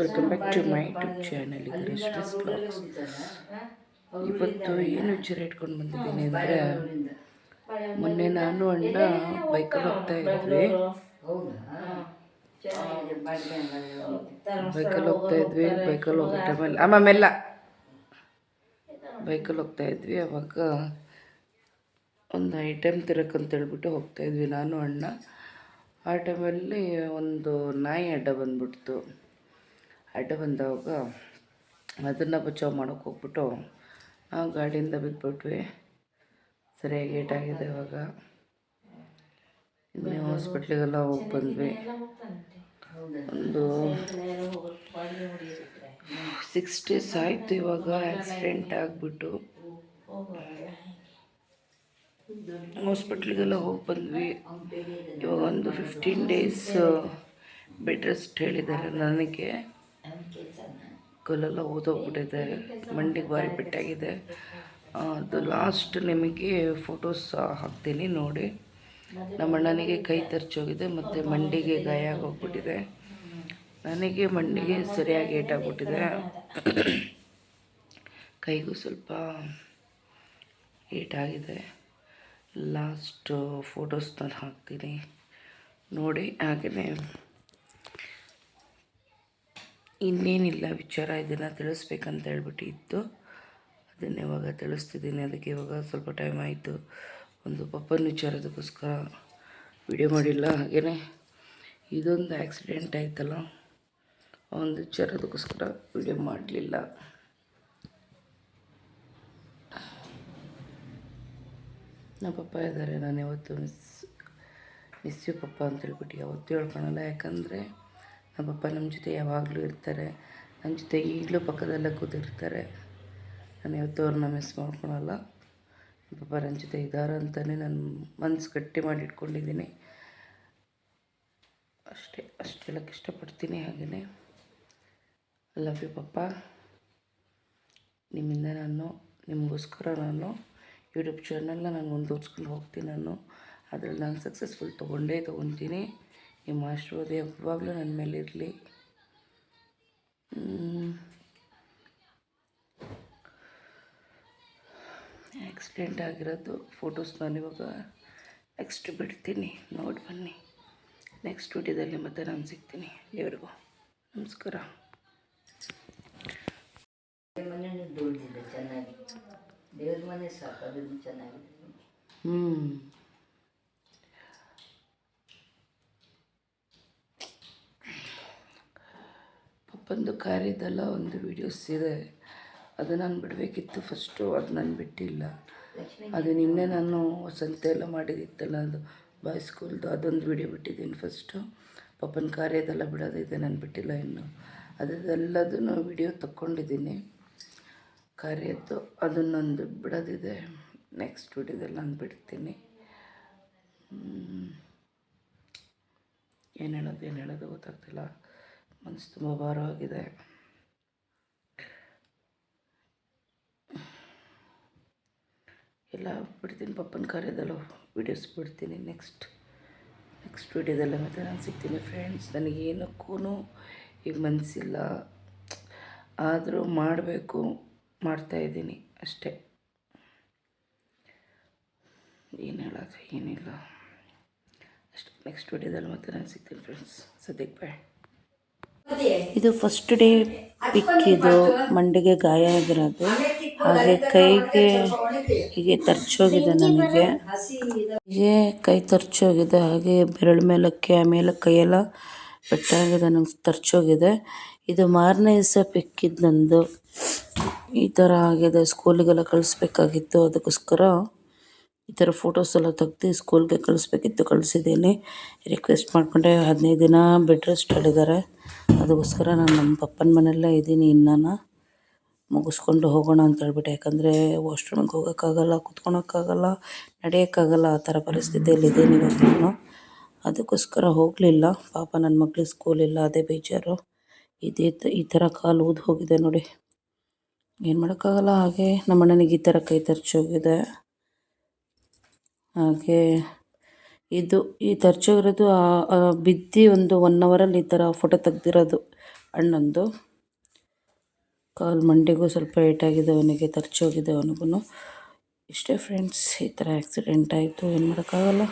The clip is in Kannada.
Welcome back to my YouTube channel blogs ಇವತ್ತು ಏನು ವಿಚಾರ ಇಟ್ಕೊಂಡು ಬಂದಿದ್ದೀನಿ ಅಂದರೆ, ಮೊನ್ನೆ ನಾನು ಅಣ್ಣ ಬೈಕಲ್ಲಿ ಹೋಗ್ತಾ ಇದ್ವಿ. ಬೈಕಲ್ಲಿ ಹೋಗ್ತಾ ಇದ್ವಿ. ಬೈಕಲ್ಲಿ ಹೋಗೋ ಟೈಮಲ್ಲಿ ಆಮೇಲೆ ಬೈಕಲ್ಲಿ ಹೋಗ್ತಾ ಇದ್ವಿ. ಅವಾಗ ಒಂದು ಐಟಮ್ ತಿರಕ್ಕಂತ ಹೇಳ್ಬಿಟ್ಟು ಹೋಗ್ತಾ ಇದ್ವಿ ನಾನು, ಅಣ್ಣ. ಆ ಟೈಮಲ್ಲಿ ಒಂದು ನಾಯಿ ಅಡ್ಡ ಬಂದ್ಬಿಡ್ತು. ಅಡ್ಡ ಬಂದಾಗ ಅದನ್ನು ಬಚಾವ್ ಮಾಡೋಕೆ ಹೋಗ್ಬಿಟ್ಟು ನಾವು ಗಾಡಿಯಿಂದ ಬಿದ್ದುಬಿಟ್ವಿ ಸರಿಯಾಗಿ ಏಟಾಗಿದೆ ಇವಾಗ. ಇನ್ನೇ ಹಾಸ್ಪಿಟ್ಲಿಗೆಲ್ಲ ಹೋಗಿ ಬಂದ್ವಿ. ಒಂದು ಸಿಕ್ಸ್ ಡೇಸ್ ಆಯಿತು ಇವಾಗ ಆಕ್ಸಿಡೆಂಟ್ ಆಗಿಬಿಟ್ಟು. ಹಾಸ್ಪಿಟ್ಲಿಗೆಲ್ಲ ಹೋಗಿ ಬಂದ್ವಿ. ಇವಾಗ ಒಂದು ಫಿಫ್ಟೀನ್ ಡೇಸ್ ಬೆಡ್ ರೆಸ್ಟ್ ಹೇಳಿದ್ದಾರೆ ನನಗೆ. ಕಲ್ಲೆಲ್ಲ ಓದೋಗ್ಬಿಟ್ಟಿದೆ. ಮಂಡಿಗೆ ಭಾರಿ ಬಿಟ್ಟಾಗಿದೆ ಅದು ಲಾಸ್ಟ್ ನಿಮಗೆ ಫೋಟೋಸ್ ಹಾಕ್ತೀನಿ ನೋಡಿ. ನಮ್ಮ ಅಣ್ಣನಿಗೆ ಕೈ ತರ್ಚೋಗಿದೆ ಮತ್ತು ಮಂಡಿಗೆ ಗಾಯ ಆಗೋಗ್ಬಿಟ್ಟಿದೆ. ನನಗೆ ಮಂಡಿಗೆ ಸರಿಯಾಗಿ ಏಟಾಗ್ಬಿಟ್ಟಿದೆ ಕೈಗೂ ಸ್ವಲ್ಪ ಏಟಾಗಿದೆ ಲಾಸ್ಟ್ ಫೋಟೋಸ್ ನಾನು ಹಾಕ್ತೀನಿ. ನೋಡಿ ಹಾಗೆಯೇ ಇನ್ನೇನಿಲ್ಲ, ವಿಚಾರ ಇದನ್ನು ತಿಳಿಸ್ಬೇಕಂತ ಹೇಳ್ಬಿಟ್ಟು ಇತ್ತು. ಅದನ್ನು ಇವಾಗ ತಿಳಿಸ್ತಿದ್ದೀನಿ. ಅದಕ್ಕೆ ಇವಾಗ ಸ್ವಲ್ಪ ಟೈಮ್ ಆಯಿತು. ಒಂದು ಪಪ್ಪನ ವಿಚಾರದಕ್ಕೋಸ್ಕರ ವಿಡಿಯೋ ಮಾಡಿಲ್ಲ. ಹಾಗೆಯೇ ಇದೊಂದು ಆ್ಯಕ್ಸಿಡೆಂಟ್ ಆಯ್ತಲ್ಲ ಒಂದು ವಿಚಾರದಕ್ಕೋಸ್ಕರ ವಿಡಿಯೋ ಮಾಡಲಿಲ್ಲ. ನಮ್ಮ ಪಪ್ಪ ಇದ್ದಾರೆ. ನಾನು ಯಾವತ್ತೂ ಮಿಸ್ ಮಿಸ್ ಯು ಪಪ್ಪ ಅಂತ ಹೇಳ್ಬಿಟ್ಟು ಯಾವತ್ತೂ ಹೇಳ್ಕೊಳಲ್ಲ. ಯಾಕಂದರೆ ನಮ್ಮ ಪಪ್ಪ ನಮ್ಮ ಜೊತೆ ಯಾವಾಗಲೂ ಇರ್ತಾರೆ. ನನ್ನ ಜೊತೆ ಈಗಲೂ ಪಕ್ಕದಲ್ಲೇ ಕೂತಿರ್ತಾರೆ. ನಾನು ಯಾವತ್ತೂ ಅವ್ರನ್ನ ಮಿಸ್ ಮಾಡ್ಕೊಳಲ್ಲ. ನಮ್ಮ ಪಪ್ಪ ನನ್ನ ಜೊತೆ ಇದ್ದಾರೆ ಅಂತಲೇ ನಾನು ಮನಸ್ಸು ಗಟ್ಟಿ ಮಾಡಿ ಇಟ್ಕೊಂಡಿದ್ದೀನಿ. ಅಷ್ಟೇ, ಅಷ್ಟು ಹೇಳಕ್ಕೆ ಇಷ್ಟಪಡ್ತೀನಿ ಹಾಗೆಯೇ ಲವ್ ಯು ಪಪ್ಪ. ನಿಮ್ಮಿಂದ ನಾನು, ನಿಮಗೋಸ್ಕರ ನಾನು ಯೂಟ್ಯೂಬ್ ಚಾನಲ್ನ ನಾನು ಮುಂದುವರ್ಸ್ಕೊಂಡು ಹೋಗ್ತೀನಿ ನಾನು. ಅದರಲ್ಲಿ ನಾನು ಸಕ್ಸಸ್ಫುಲ್ ತೊಗೊಂಡೇ ತೊಗೊತೀನಿ. ನಿಮ್ಮ ಆಶೀರ್ವಾದ ಯಾವಾಗಲೂ ನನ್ನ ಮೇಲೆ ಇರಲಿ. ಆಕ್ಸಿಡೆಂಟ್ ಆಗಿರೋದು ಫೋಟೋಸ್ ನಾನು ಇವಾಗ ನೆಕ್ಸ್ಟ್ ಬಿಡ್ತೀನಿ. ನೋಡಿ ಬನ್ನಿ. ನೆಕ್ಸ್ಟ್ ವಿಡಿಯೋದಲ್ಲಿ ಮತ್ತೆ ನಾನು ಸಿಗ್ತೀನಿ ದೇವ್ರಿಗೂ ನಮಸ್ಕಾರ. ಚೆನ್ನಾಗಿ. ದೇವ್ರ ಮನೆ ಸಾಕು ಅದನ್ನು ಚೆನ್ನಾಗಿದೆ ಹ್ಞೂ ಪಪ್ಪಂದು ಕಾರ್ಯದೆಲ್ಲ ಒಂದು ವೀಡಿಯೋಸ್ ಇದೆ. ಅದು ನಾನು ಬಿಡಬೇಕಿತ್ತು ಫಸ್ಟು ಅದು ನಾನು ಬಿಟ್ಟಿಲ್ಲ. ಅದು ನಿನ್ನೆ ನಾನು ಸಂತೆ ಎಲ್ಲ ಮಾಡಿದಿತ್ತಲ್ಲ, ಅದು ಬಾಯ್ ಸ್ಕೂಲ್ದು ಅದೊಂದು ವೀಡಿಯೋ ಬಿಟ್ಟಿದ್ದೀನಿ ಫಸ್ಟು ಪಪ್ಪನ ಕಾರ್ಯದೆಲ್ಲ ಬಿಡೋದಿದೆ, ನಾನು ಬಿಟ್ಟಿಲ್ಲ ಇನ್ನು. ಅದೆಲ್ಲದನ್ನು ವೀಡಿಯೋ ತಗೊಂಡಿದ್ದೀನಿ ಕಾರ್ಯದ್ದು ಅದನ್ನೊಂದು ಬಿಡೋದಿದೆ. ನೆಕ್ಸ್ಟ್ ವೀಡಿಯೋದಲ್ಲಿ ನಾನು ಬಿಡ್ತೀನಿ. ಏನು ಹೇಳೋದು ಏನು ಹೇಳೋದು ಗೊತ್ತಾಗ್ತಿಲ್ಲ. ಮನಸ್ಸು ತುಂಬ ಭಾರವಾಗಿದೆ. ಎಲ್ಲ ಬಿಡ್ತೀನಿ, ಪಪ್ಪನ ಕಾರ್ಯದಲ್ಲೂ ವೀಡಿಯೋಸ್ ಬಿಡ್ತೀನಿ ನೆಕ್ಸ್ಟ್ ನೆಕ್ಸ್ಟ್ ವೀಡಿಯೋದಲ್ಲ ಮತ್ತೆ ನಾನು ಸಿಗ್ತೀನಿ ಫ್ರೆಂಡ್ಸ್ ನನಗೇನಕ್ಕೂ ಈಗ ಮನಸ್ಸಿಲ್ಲ ಆದರೂ ಮಾಡಬೇಕು ಮಾಡ್ತಾಯಿದ್ದೀನಿ ಅಷ್ಟೇ. ಏನು ಹೇಳೋದು, ಏನಿಲ್ಲ. ಅಷ್ಟು. ನೆಕ್ಸ್ಟ್ ವೀಡಿಯೋದಲ್ಲಿ ಮತ್ತೆ ನಾನು ಸಿಗ್ತೀನಿ ಫ್ರೆಂಡ್ಸ್ ಸದ್ಯಕ್ಕೆ ಬಾಯ್ ಇದು ಫಸ್ಟ್ ಡೇ ಪಿಕ್ ಇದು ಮಂಡಿಗೆ ಗಾಯ ಆಗಿರೋದು. ಹಾಗೆ ಕೈಗೆ ಹೀಗೆ ತರ್ಚೋಗಿದೆ ನನಗೆ. ಹೀಗೆ ಕೈ ತರ್ಚೋಗಿದೆ ಹಾಗೆ ಬೆರಳು ಮೇಲಕ್ಕೆ ಆಮೇಲೆ ಕೈಯೆಲ್ಲ ಪೆಟ್ಟಾಗಿದೆ ನಂಗೆ ತರ್ಚೋಗಿದೆ ಇದು ಮಾರನೇ ದಿವಸ ಪಿಕ್ಕಿದ್ದು ನಂದು. ಈ ಥರ ಆಗಿದೆ ಸ್ಕೂಲಿಗೆಲ್ಲ ಕಳಿಸ್ಬೇಕಾಗಿತ್ತು, ಅದಕ್ಕೋಸ್ಕರ ಈ ಥರ ಫೋಟೋಸ್ ಎಲ್ಲ ತೆಗ್ದು ಸ್ಕೂಲ್ಗೆ ಕಳಿಸ್ಬೇಕಿತ್ತು, ಕಳಿಸಿದ್ದೀನಿ. ರಿಕ್ವೆಸ್ಟ್ ಮಾಡಿಕೊಂಡೆ, ಹದಿನೈದು ದಿನ ಬೆಡ್ ರೆಸ್ಟ್ ಹೇಳಿದ್ದಾರೆ ಅದಕ್ಕೋಸ್ಕರ ನಾನು ನಮ್ಮ ಪಪ್ಪನ ಮನೆಯಲ್ಲೇ ಇದ್ದೀನಿ ಇನ್ನಾನ. ಮುಗಿಸ್ಕೊಂಡು ಹೋಗೋಣ ಅಂತ ಹೇಳ್ಬಿಟ್ಟು, ಯಾಕಂದರೆ ವಾಶ್ರೂಮಿಗೆ ಹೋಗೋಕ್ಕಾಗಲ್ಲ, ಕುತ್ಕೊಳಕ್ಕಾಗಲ್ಲ, ನಡೆಯೋಕ್ಕಾಗಲ್ಲ, ಆ ಥರ ಪರಿಸ್ಥಿತಿಯಲ್ಲಿ ಇದ್ದೀನಿ ಇವತ್ತು ನಾನು. ಅದಕ್ಕೋಸ್ಕರ ಹೋಗಲಿಲ್ಲ. ಪಾಪ ನನ್ನ ಮಗಳಿಗೆ ಸ್ಕೂಲ್ ಇಲ್ಲ, ಅದೇ ಬೇಜಾರು. ಇದೇ ಈ ಥರ ಕಾಲು ಊದು ಹೋಗಿದೆ ನೋಡಿ. ಏನು ಮಾಡೋಕ್ಕಾಗಲ್ಲ, ಹಾಗೆ. ನಮ್ಮ ಅಣ್ಣನಿಗೆ ಈ ಥರ ಕೈ ತರ್ಚೋಗಿದೆ. ಹಾಗೆ ಇದು ಈ ತರ್ಚೋಗಿರೋದು ಬಿದ್ದು ಒಂದು ಒನ್ ಅವರಲ್ಲಿ ಈ ಥರ ಫೋಟೋ ತೆಗ್ದಿರೋದು ಅಣ್ಣಂದು. ಕಾಲು ಮಂಡಿಗೂ ಸ್ವಲ್ಪ ಏಟಾಗಿದೆ ಅವನಿಗೆ, ತರ್ಚೋಗಿದೆ ಅವನಿಗೂ ಇಷ್ಟೇ ಫ್ರೆಂಡ್ಸ್ ಈ ಥರ ಆ್ಯಕ್ಸಿಡೆಂಟ್ ಆಯಿತು, ಏನು ಮಾಡೋಕ್ಕಾಗಲ್ಲ.